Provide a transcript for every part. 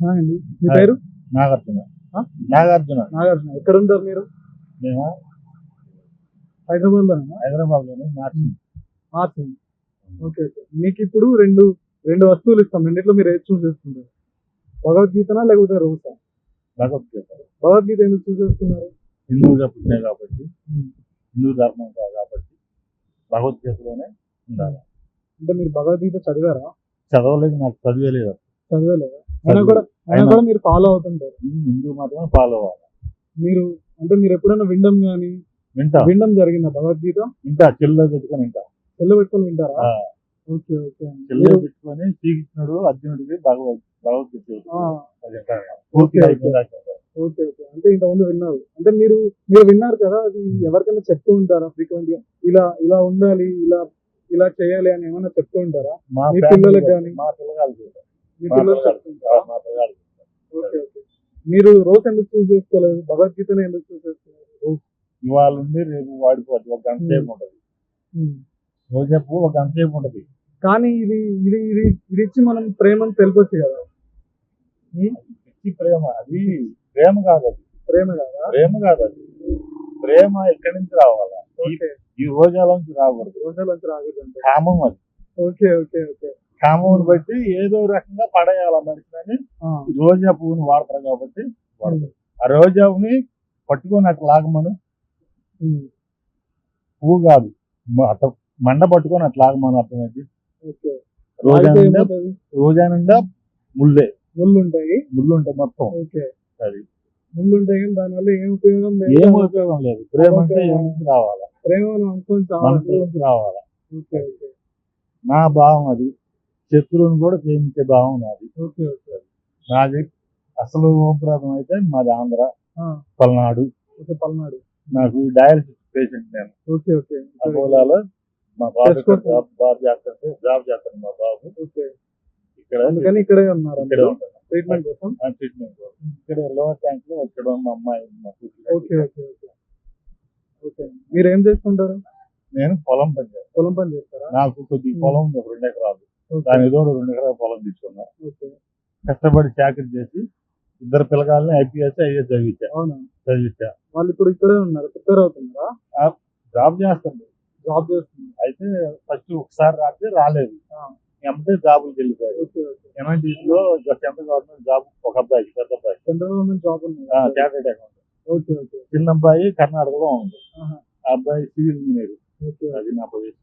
అండి? మీ పేరు? నాగార్జున? నాగార్జున. నాగార్జున. ఎక్కడ ఉంటారు మీరు? మేము హైదరాబాద్లో హైదరాబాద్లోని నాటి మార్చింగ్ ఓకే ఓకే. మీకు ఇప్పుడు రెండు రెండు వస్తువులు ఇస్తాం. రెండిట్లో మీరు ఏది చూస్ చేసుకుంటారు? భగవద్గీతనా లేకపోతే రోజా భగవద్గీత. భగవద్గీత ఎందుకు చూస్ చేసుకున్నారు? హిందువుగా పుట్టినాయి కాబట్టి హిందూ ధర్మం కాబట్టి భగవద్గీతలోనే ఉండాలి. అంటే మీరు భగవద్గీత చదివారా? చదవలేదు నాకు చదివేలేదు. చదవలేదా? అయినా కూడా అయినా కూడా మీరు ఫాలో అవుతుంటారు. హిందూ మాత్రమే ఫాలో అవ్వాలి. మీరు అంటే మీరు ఎప్పుడైనా వినడం కానీ వింటా. వినడం జరిగిందా భగవద్గీత? వింటా చెల్లో పెట్టుకొని వింటా. చెల్ల పెట్టుకొని వింటారా? Okay okay. చెల్లో పెట్టుకొని శ్రీకృష్ణుడు అర్జునుడికి భగవద్ భగవద్గీత ఓకే. ఓకే. ఓకే అంటే ఇంతకుముందు విన్నారు. అంటే మీరు మీరు విన్నారు కదా అది ఎవరికైనా చెప్తూ ఉంటారా ఫ్రీక్వెంట్గా ఇలా ఇలా ఉండాలి ఇలా ఇలా చేయాలి అని ఏమైనా చెప్తూ ఉంటారా? మా పిల్లలకు గాని? మా పిల్లగాలు మీరు రోజు ఎందుకు చూస్ చేసుకోలేదు? భగవద్గీతను ఎందుకు చూస్ చేసుకున్నారు రోజు ఇవాళ ఉంది రేపు వాడిపోద్ది ఒక గంట సేపు ఉంటది. రోజేపు ఒక గంట సేపు ఉంటది. కానీ ఇది ఇది ఇది ఇది ఇచ్చి మనం ప్రేమను తెలిపొచ్చు కదా? పిచ్చి ప్రేమ అది ప్రేమ కాదు అది. ప్రేమ కదా? ప్రేమ కాదు అది. ప్రేమ ఎక్కడి నుంచి రావాలా? ఈ- రోజాల నుంచి రాకూడదు. రోజుల నుంచి రాకూడదు కామం అది. Okay okay okay. కామం బట్టి ఏదో రకంగా పడేయాల మనిషిని రోజా పువ్వుని వాడతారు కాబట్టి వాడతారు. ఆ రోజా పువ్వుని పట్టుకొని అట్లా లాగమను. పువ్వు కాదు మండ పట్టుకొని అట్లా లాగమను అర్థమైంది. రోజా నిండా రోజా నిండా ముళ్ళే. ముళ్ళు ఉంటాయి ముళ్ళు ఉంటాయి మొత్తం. ఓకే. అది. ముళ్ళు ఉంటాయి కానీ దానివల్ల ఏం ఉపయోగం ఏం లేదు ఉపయోగం లేదు. ప్రేమ అంటే. ఏం రావాలా? ప్రేమ అనుకొని రావాలా. నా భావం అది. శత్రువుని కూడా ప్రేమించే భావం నాది. Okay okay. నాది అసలు ఓంప్రాతం అయితే మాది ఆంధ్ర పల్నాడు. ఓకే పల్నాడు. నాకు డయాలసిస్ పేషెంట్ నేను. Okay okay. అపోలాలో మా బాబు చేసుకోవచ్చు. జాబ్ జాబ్ చేస్తాను జాబ్ చేస్తాను మా బాబు. ఓకే. ఇక్కడ అందుకని ఇక్కడే ఉన్నారు ఇక్కడే ట్రీట్మెంట్ కోసం? ట్రీట్మెంట్ కోసం. ఇక్కడ లోవర్ ట్యాంక్లో ఇక్కడ మా అమ్మాయి మా. Okay okay okay. ఓకే. మీరు ఏం చేస్తుంటారు? నేను పొలం పని చేస్తాను. పొలం పని చేస్తారా? నాకు కొద్ది పొలం ఉంది రెండు ఎకరాలు. ఓకే దాని ఏదో రెండు ఎకరాల పొలం తీసుకున్నా కష్టపడి చాకరీ చేసి ఇద్దరు పిల్లగాలని ఐపీఎస్ ఐఏఎస్ చదివించా అవునా? చదివించా. వాళ్ళు ఇప్పుడు ఇక్కడే ఉన్నారు ప్రిపేర్ అవుతున్నారా? జాబ్ చేస్తాను జాబ్ చేస్తున్నారు. అయితే ఫస్ట్ ఒకసారి రాస్తే రాలేదు. ఆ, ఎంటే జాబులు వెళ్ళిపోయారు ఎంఎన్టీస్లో సెంట్రల్ గవర్నమెంట్ జాబ్ ఒక అబ్బాయి పెద్ద అబ్బాయి. Central government job chartered account. Okay okay. చిన్న అబ్బాయి కర్ణాటకలో ఉంది. ఆ అబ్బాయి సివిల్ ఇంజనీర్. అది నా పొజిషన్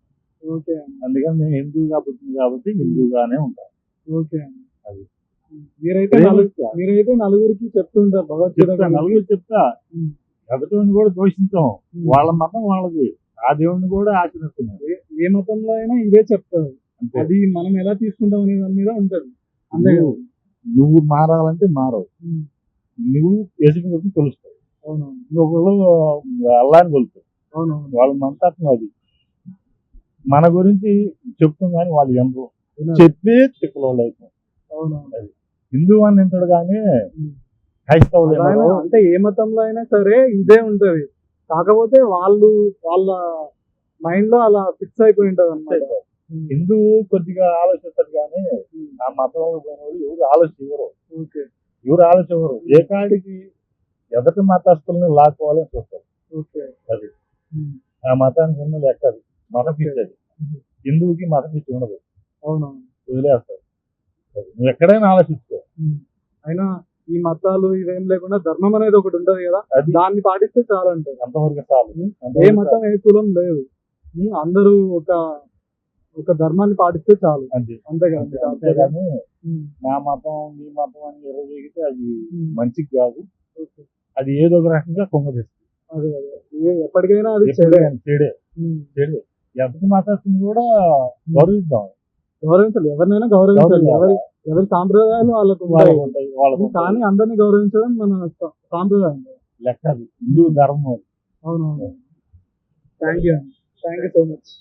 అందుకని నేను హిందూగా పుట్టింది కాబట్టి హిందూగానే ఉంటాను ఓకే అది. మీరైతే. మీరైతే నలుగురికి చెప్తుంటారు భగవద్గీత. నలుగురు చెప్తా. ఎదుటిని కూడా దోషించాం. వాళ్ళ మతం వాళ్ళది. ఆ దేవుడిని కూడా ఆచరిస్తున్నారు ఏ- మతంలో అయినా ఇదే చెప్తారు. అది మనం ఎలా తీసుకుంటాం అనే దాని మీద ఉంటది. అంతే నువ్వు- నువ్వు మారాలంటే మారవు. నువ్వు గురించి తెలుస్తావు అవునవును. ఇంకొకళ్ళు అల్లాని కొలుతావు అవునవును. వాళ్ళ మంతత్వం అది మన గురించి చెప్తాం కానీ వాళ్ళు ఎందు. చెప్పి అవుతాం అవునవును. హిందూ అని అంటాడు కానీ. క్రైస్తవులు అంటే ఏ మతంలో అయినా సరే ఇదే ఉంటది. కాకపోతే వాళ్ళు వాళ్ళ మైండ్లో అలా ఫిక్స్ అయిపోయి ఉంటది అనమాట హిందూ కొద్దిగా ఆలోచిస్తారు కానీ ఆ మతంలో పోయిన వాళ్ళు ఎవరు ఓకే. ఎవరు ఆలోచన ఇవ్వరు ఏ కాడికి ఎదటి మతస్థుల్ని లాక్కోవాలని చూస్తారు. ఓకే. అది. ఆ మతానికి ఉన్న మతం పిచ్చి అది. హిందువుకి మతం పిచ్చి ఉండదు. అవునవును. వదిలేస్తారు. అది నువ్వు ఎక్కడైనా ఆలోచించుకో. అయినా ఈ మతాలు ఇవేం లేకుండా ధర్మం అనేది ఒకటి ఉంటది కదా అది. దాన్ని పాటిస్తే చాలా. ఉంటుంది అంతవరకు చాలు. ఏ మతం ఏ కులం లేదు. అందరూ ఒక ఒక ధర్మాన్ని పాటిస్తే చాలు. అంతే. కదా అంతేగాని. నా మతం నీ మతం అని ఎర్రగీగితే అది. మంచిది కాదు. అది ఏదో ఒక రకంగా కొంగదీస్తుంది అదే అదే. ఏ- ఎప్పటికైనా అది చెడే. చెడే. చెడే. ఎవరి మతస్థుని కూడా గౌరవిద్దాం. గౌరవించాలి ఎవరినైనా గౌరవించాలి. ఎవరి ఎవరి సాంప్రదాయాలు వాళ్ళకు ఉంటాయి. వాళ్ళకు. కానీ అందరినీ గౌరవించడం మన సాంప్రదాయం. లెక్క అది హిందూ ధర్మం అవునవును. Thank you thank you so much